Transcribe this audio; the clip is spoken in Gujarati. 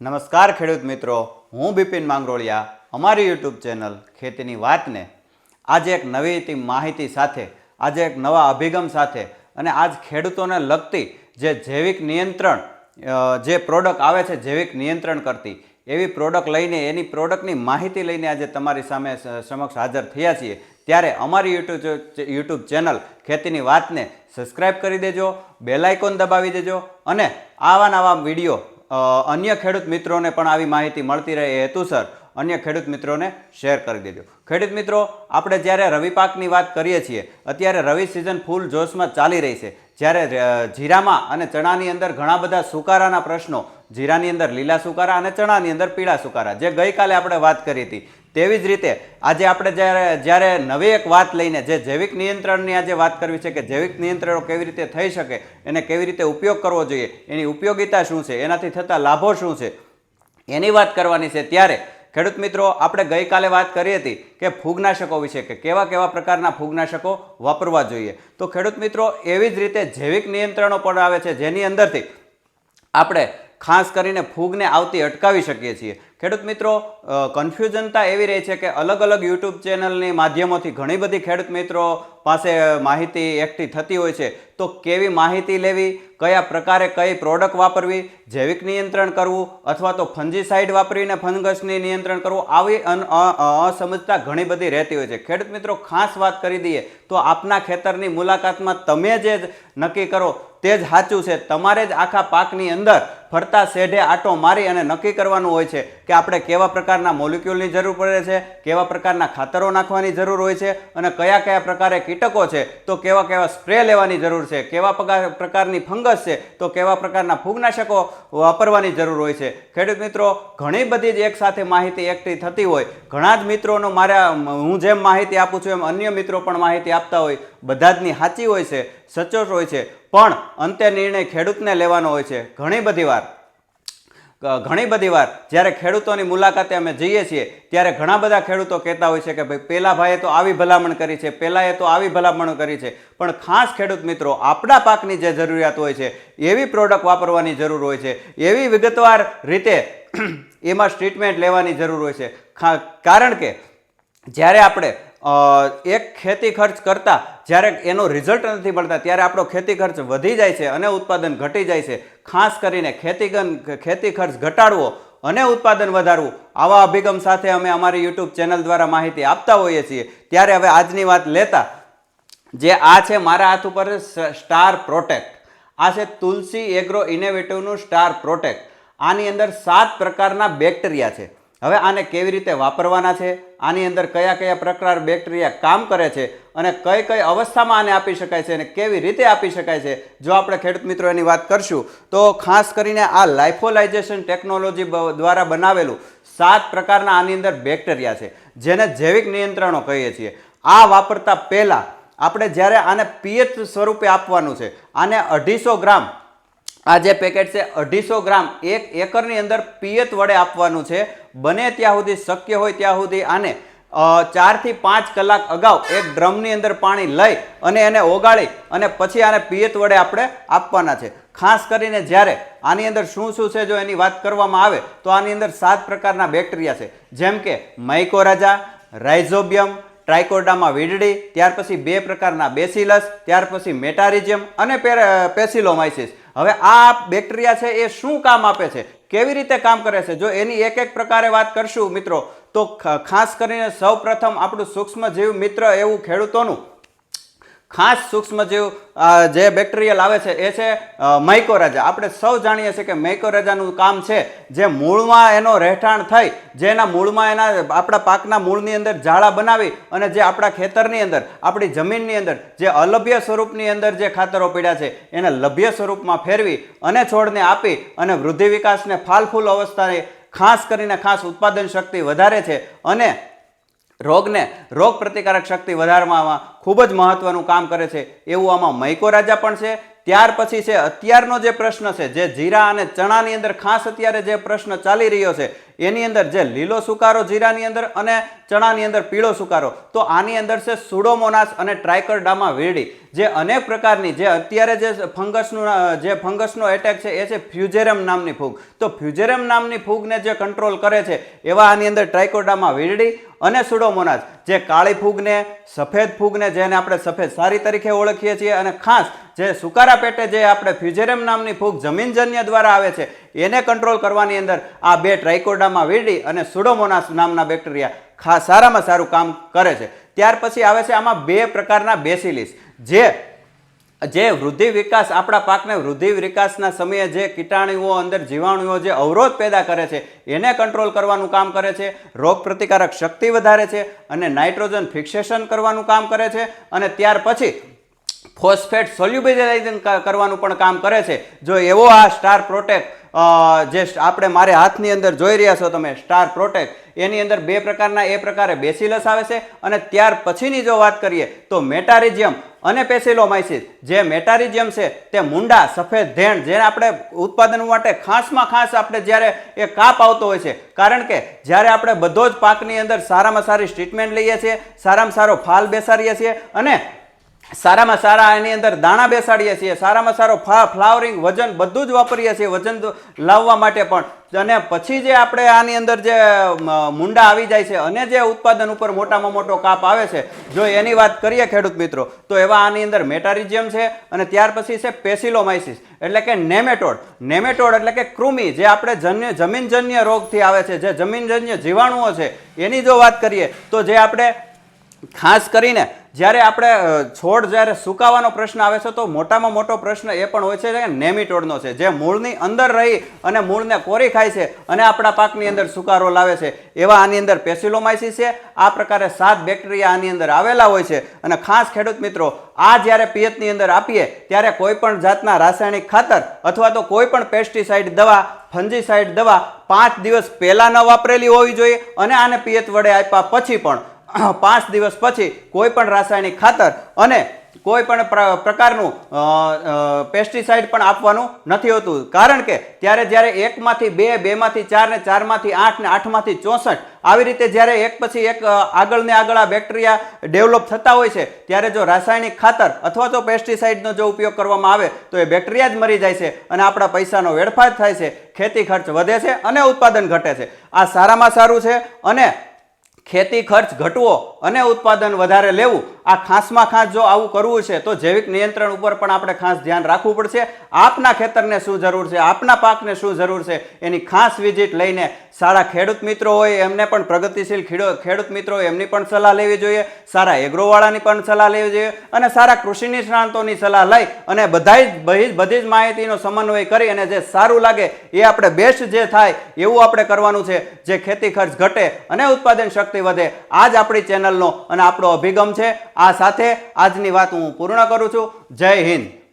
નમસ્કાર ખેડૂત મિત્રો, હું બિપિન માંગરોળિયા, અમારી યુટ્યુબ ચેનલ ખેતીની વાતને આજે એક નવી માહિતી સાથે, આજે એક નવા અભિગમ સાથે અને આજ ખેડૂતોને લગતી જે જૈવિક નિયંત્રણ જે પ્રોડક્ટ આવે છે, જૈવિક નિયંત્રણ કરતી, એવી પ્રોડક્ટ લઈને, એની પ્રોડક્ટની માહિતી લઈને આજે તમારી સામે સમક્ષ હાજર થયા છીએ. ત્યારે અમારી યુટ્યુબ યુટ્યુબ ચેનલ ખેતીની વાતને સબસ્ક્રાઇબ કરી દેજો બેલાઇકોન દબાવી દેજો અને આવા નવા વીડિયો અન્ય ખેડૂત મિત્રોને પણ આવી માહિતી મળતી રહે એ હેતુસર અન્ય ખેડૂત મિત્રોને શેર કરી દેજો. ખેડૂત મિત્રો, આપણે જ્યારે રવિ પાકની વાત કરીએ છીએ, અત્યારે રવિ સિઝન ફૂલ જોશમાં ચાલી રહી છે. જ્યારે જીરામાં અને ચણાની અંદર ઘણા બધા સુકારાના પ્રશ્નો, જીરાની અંદર લીલા સુકારા અને ચણાની અંદર પીળા સુકારા, જે ગઈકાલે આપણે વાત કરી હતી. તેવી જ રીતે આજે આપણે જ્યારે જ્યારે નવી એક વાત લઈને જે જૈવિક નિયંત્રણની આજે વાત કરવી છે કે જૈવિક નિયંત્રણો કેવી રીતે થઈ શકે, એને કેવી રીતે ઉપયોગ કરવો જોઈએ, એની ઉપયોગિતા શું છે, એનાથી થતા લાભો શું છે, એની વાત કરવાની છે ત્યારે ખેડૂત મિત્રો આપણે ગઈકાલે વાત કરી હતી કે ફૂગનાશકો વિશે કે કેવા કેવા પ્રકારના ફૂગનાશકો વાપરવા જોઈએ. તો ખેડૂત મિત્રો એવી જ રીતે જૈવિક નિયંત્રણો પણ આવે છે જેની અંદરથી આપણે ખાસ કરીને ફૂગને આવતી અટકાવી શકીએ છીએ. ખેડૂત મિત્રો કન્ફ્યુઝનતા એવી રહી છે કે અલગ અલગ યુટ્યુબ ચેનલની માધ્યમોથી ઘણી બધી ખેડૂત મિત્રો પાસે માહિતી એકઠી થતી હોય છે. તો કેવી માહિતી લેવી, કયા પ્રકારે કઈ પ્રોડક્ટ વાપરવી, જૈવિક નિયંત્રણ કરવું અથવા તો ફંજીસાઇડ વાપરીને ફંગસની નિયંત્રણ કરવું, આવી અસમજતા ઘણી બધી રહેતી હોય છે. ખેડૂત મિત્રો, ખાસ વાત કરી દઈએ તો આપના ખેતરની મુલાકાતમાં તમે જે નક્કી કરો તે જ સાચું છે. તમારે જ આખા પાકની અંદર ફરતા શેઢે આટો મારી અને નક્કી કરવાનું હોય છે કે આપણે કેવા પ્રકારના મોલિક્યુલની જરૂર પડે છે, કેવા પ્રકારના ખાતરો નાખવાની જરૂર હોય છે અને કયા કયા પ્રકારે કીટકો છે, તો કેવા કેવા સ્પ્રે લેવાની જરૂર છે, કેવા પ્રકારની ફંગસ છે, તો કેવા પ્રકારના ફૂગનાશકો વાપરવાની જરૂર હોય છે. ખેડૂત મિત્રો, ઘણી બધી જ એકસાથે માહિતી એકઠી થતી હોય. ઘણા જ મિત્રોનો મારા, હું જેમ માહિતી આપું છું એમ અન્ય મિત્રો પણ માહિતી આપતા હોય. બધા જની સાચી હોય છે, સચોટ હોય છે. પણ અંતે નિર્ણય ખેડૂતને લેવાનો હોય છે. ઘણી બધી વાર. ઘણી બધી વાર જ્યારે ખેડૂતોની મુલાકાતે અમે જઈએ છીએ, ત્યારે ઘણા બધા ખેડૂતો કહેતા હોય છે કે ભાઈ પેલા ભાઈએ તો આવી ભલામણ કરી છે, પેલાએ તો આવી ભલામણ કરી છે. પણ ખાસ ખેડૂત મિત્રો, આપણા પાકની જે જરૂરિયાત હોય છે, એવી પ્રોડક્ટ વાપરવાની જરૂર હોય છે, એવી વિગતવાર રીતે એમાં ટ્રીટમેન્ટ લેવાની જરૂર હોય છે. કારણ કે જ્યારે આપણે એક ખેતી ખર્ચ કરતાં, જ્યારે એનો રિઝલ્ટ નથી મળતા, ત્યારે આપણો ખેતી ખર્ચ વધી જાય છે અને ઉત્પાદન ઘટી જાય છે. ખાસ કરીને ખેતીગન ખેતી ખર્ચ ઘટાડવો અને ઉત્પાદન વધારવું, આવા અભિગમ સાથે અમે અમારી યુટ્યુબ ચેનલ દ્વારા માહિતી આપતા હોઈએ છીએ. ત્યારે હવે આજની વાત લેતા, જે આ છે મારા હાથ ઉપર સ્ટાર પ્રોટેક્ટ. આ છે તુલસી એગ્રો ઇનોવેટિવનું સ્ટાર પ્રોટેક્ટ. આની અંદર સાત પ્રકારના બેક્ટેરિયા છે. હવે આને કેવી રીતે વાપરવાના છે? આની અંદર કયા કયા પ્રકાર બેક્ટેરિયા કામ કરે છે અને કઈ કઈ અવસ્થામાં આને આપી શકાય છે અને કેવી રીતે આપી શકાય છે? જો આપણે ખેડૂત મિત્રો એની વાત કરશું, તો ખાસ કરીને આ લાઇફોલાઇઝેશન ટેકનોલોજી દ્વારા બનાવેલું સાત પ્રકારના આની અંદર બેક્ટેરિયા છે, જેને જૈવિક નિયંત્રણો કહીએ છીએ. આ વાપરતા પહેલાં આપણે જ્યારે આને પીએચ સ્વરૂપે આપવાનું છે, આને અઢીસો ગ્રામ આ જે પેકેટ છે, અઢીસો ગ્રામ એક એકરની અંદર પિયત વડે આપવાનું છે. બને ત્યાં સુધી શક્ય હોય ત્યાં સુધી આને ચારથી પાંચ કલાક અગાઉ એક ડ્રમની અંદર પાણી લઈ અને એને ઓગાળી અને પછી આને પિયત વડે આપણે આપવાના છે. ખાસ કરીને જ્યારે આની અંદર શું શું છે જો એની વાત કરવામાં આવે, તો આની અંદર સાત પ્રકારના બેક્ટેરિયા છે. જેમ કે માઇકોરાજા રાઇઝોબિયમ ટ્રાઇકોડામાં વીડડી ત્યાર પછી બે પ્રકારના બેસિલસ, ત્યાર પછી મેટારિઝિયમ અને પેસિલોમાઇસિસ. હવે આ બેક્ટેરિયા છે એ શું કામ આપે છે? કેવી રીતે કામ કરે છે? જો એની એક એક પ્રકારે વાત કરશું મિત્રો, તો ખાસ કરીને સૌ પ્રથમ આપણું સૂક્ષ્મજીવ મિત્ર એવું ખેડૂતોનું ખાસ સૂક્ષ્મજીવ જે બેક્ટેરિયલ આવે છે, એ છે માઇકોરાજા આપણે સૌ જાણીએ છીએ કે માઇકોરાજાનું કામ છે જે મૂળમાં એનો રહેઠાણ થઈ જે એના મૂળમાં એના, આપણા પાકના મૂળની અંદર જાળા બનાવી અને જે આપણા ખેતરની અંદર, આપણી જમીનની અંદર, જે અલભ્ય સ્વરૂપની અંદર જે ખાતરો પડ્યા છે, એને લભ્ય સ્વરૂપમાં ફેરવી અને છોડને આપી અને વૃદ્ધિ વિકાસને ફાલફૂલ અવસ્થાને ખાસ કરીને ખાસ ઉત્પાદન શક્તિ વધારે છે અને રોગને, રોગ પ્રતિકારક શક્તિ વધારવામાં ખૂબ જ મહત્વનું કામ કરે છે. એવું આમાં મૈકોરાજા પણ છે. ત્યાર પછી છે, અત્યારનો જે પ્રશ્ન છે, જે જીરા અને ચણાની અંદર ખાસ અત્યારે જે પ્રશ્ન ચાલી રહ્યો છે, એની અંદર જે લીલો સુકારો જીરાની અંદર અને ચણાની અંદર પીળો સુકારો, તો આની અંદર છે સુડોમોનાસ અને ટ્રાયકરડામા વેરડી, જે અનેક પ્રકારની જે અત્યારે જે ફંગસનું, જે ફંગસનો એટેક છે, એ છે ફ્યુજેરમ નામની ફૂગ. તો ફ્યુજેરમ નામની ફૂગને જે કંટ્રોલ કરે છે, એવા આની અંદર ટ્રાયકોડામાં વીરડી અને સુડોમોનાસ, જે કાળી ફૂગને, સફેદ ફૂગને જેને આપણે સફેદ સારી તરીકે ઓળખીએ છીએ અને ખાસ જે સુકારા પેટે જે આપણે ફ્યુજેરમ નામની ફૂગ જમીનજન્ય દ્વારા આવે છે, એને કંટ્રોલ કરવાની અંદર આ બે ટ્રાઇકોડામાં વીડી અને સુડોમોનાસ નામના બેક્ટેરિયા ખાસ સારામાં સારું કામ કરે છે. ત્યાર પછી આવે છે આમાં બે પ્રકારના બેસિલિસ, જે જે વૃદ્ધિ વિકાસ, આપણા પાકને વૃદ્ધિ વિકાસના સમયે જે કીટાણુઓ અંદર, જીવાણુઓ જે અવરોધ પેદા કરે છે, એને કંટ્રોલ કરવાનું કામ કરે છે, રોગ પ્રતિકારક શક્તિ વધારે છે અને નાઇટ્રોજન ફિક્સેશન કરવાનું કામ કરે છે અને ત્યાર પછી ફોસ્ફેટ સોલ્યુબિલાઇઝેશન કરવાનું પણ કામ કરે છે. જો એવો આ સ્ટાર પ્રોટેક્ટ જે આપણે મારે હાથની અંદર જોઈ રહ્યા છો તમે, સ્ટાર પ્રોટેક્ટ, એની અંદર બે પ્રકારના, એ પ્રકારે બેસિલસ આવે છે અને ત્યાર પછીની જો વાત કરીએ તો મેટારિઝિયમ અને પેસિલોમાઇસિસ. જે મેટારિઝિયમ છે તે મુંડા, સફેદ ધેણ જેને આપણે ઉત્પાદન માટે ખાસમાં ખાસ આપણે જ્યારે એ કાપ આવતો હોય છે. કારણ કે જ્યારે આપણે બધો જ પાકની અંદર સારામાં સારી ટ્રીટમેન્ટ લઈએ છીએ, સારામાં સારો ફાલ બેસાડીએ છીએ અને સારામાં સારા એની અંદર દાણા બેસાડીએ છીએ, સારામાં સારો ફ્લાવરિંગ, વજન બધું જ વાપરીએ છીએ, વજન લાવવા માટે પણ. અને પછી જે આપણે આની અંદર જે મુંડા આવી જાય છે, અને જે ઉત્પાદન ઉપર મોટામાં મોટો કાપ આવે છે, જો એની વાત કરીએ ખેડૂત મિત્રો, તો એવા આની અંદર મેટારિઝિયમ છે, અને ત્યાર પછી છે પેસિલોમાઇસિસ, એટલે કે નેમેટોડ. નેમેટોડ એટલે કે કૃમિ, જે આપણે જન્ય, જમીનજન્ય રોગથી આવે છે, જે જમીનજન્ય જીવાણુઓ છે, એની જો વાત કરીએ, તો જે આપણે ખાસ કરીને જ્યારે આપણે છોડ જ્યારે સુકાવાનો પ્રશ્ન આવે છે તો મોટામાં મોટો પ્રશ્ન એ પણ હોય છે કે નેમિટોડનો છે. જે મૂળની અંદર રહી અને મૂળને કોરી ખાય છે અને આપણા પાકની અંદર સુકારો લાવે છે. એવા આની અંદર પેસિલોમાઇસિસ છે. આ પ્રકારે સાત બેક્ટેરિયા આની અંદર આવેલા હોય છે. અને ખાસ ખેડૂત મિત્રો, આ જ્યારે પિયતની અંદર આપીએ, ત્યારે કોઈ પણ જાતના રાસાયણિક ખાતર અથવા તો કોઈ પણ પેસ્ટિસાઇડ દવા ફંજીસાઇડ દવા પાંચ દિવસ પહેલાં ન વાપરેલી હોવી જોઈએ અને આને પિયત વડે આપ્યા પછી પણ પાંચ દિવસ પછી કોઈ પણ રાસાયણિક ખાતર અને કોઈ પણ પ્ર- પ્રકારનું પેસ્ટિસાઇડ પણ આપવાનું નથી હોતું. કારણ કે ત્યારે જ્યારે એકમાંથી બે, બેમાંથી ચાર ને ચારમાંથી આઠ ને આઠમાંથી ચોસઠ આવી રીતે જ્યારે એક પછી એક આગળ ને આગળ આ બેક્ટેરિયા ડેવલપ થતા હોય છે, ત્યારે જો રાસાયણિક ખાતર અથવા તો પેસ્ટિસાઇડનો જો ઉપયોગ કરવામાં આવે, તો એ બેક્ટેરિયા જ મરી જાય છે અને આપણા પૈસાનો વેડફાટ થાય છે. ખેતી ખર્ચ વધે છે અને ઉત્પાદન ઘટે છે. આ સારામાં સારું છે અને ખેતી ખર્ચ ઘટવો અને ઉત્પાદન વધારે લેવું આ ખાસમાં ખાસ જો આવું કરવું છે, તો જૈવિક નિયંત્રણ ઉપર પણ આપણે ખાસ ધ્યાન રાખવું પડશે. આપના ખેતરને શું જરૂર છે, આપના પાકને શું જરૂર છે, એની ખાસ વિઝિટ લઈને સારા ખેડૂત મિત્રો હોય એમને પણ પ્રગતિશીલ ખેડૂ- ખેડૂત મિત્રો એમની પણ સલાહ લેવી જોઈએ, સારા એગ્રોવાળાની પણ સલાહ લેવી જોઈએ અને સારા કૃષિ નિષ્ણાંતોની સલાહ લઈ અને બધી બધી જ માહિતીનો સમન્વય કરી અને જે સારું લાગે એ આપણે બેસ્ટ જે થાય એવું આપણે કરવાનું છે. જે ખેતી ખર્ચ ઘટે અને ઉત્પાદન શક્તિ વધે આ જ આપણી ચેનલનો અને આપણો અભિગમ છે. આ સાથે આજની વાત હું પૂર્ણ કરું છું. જય હિન્દ.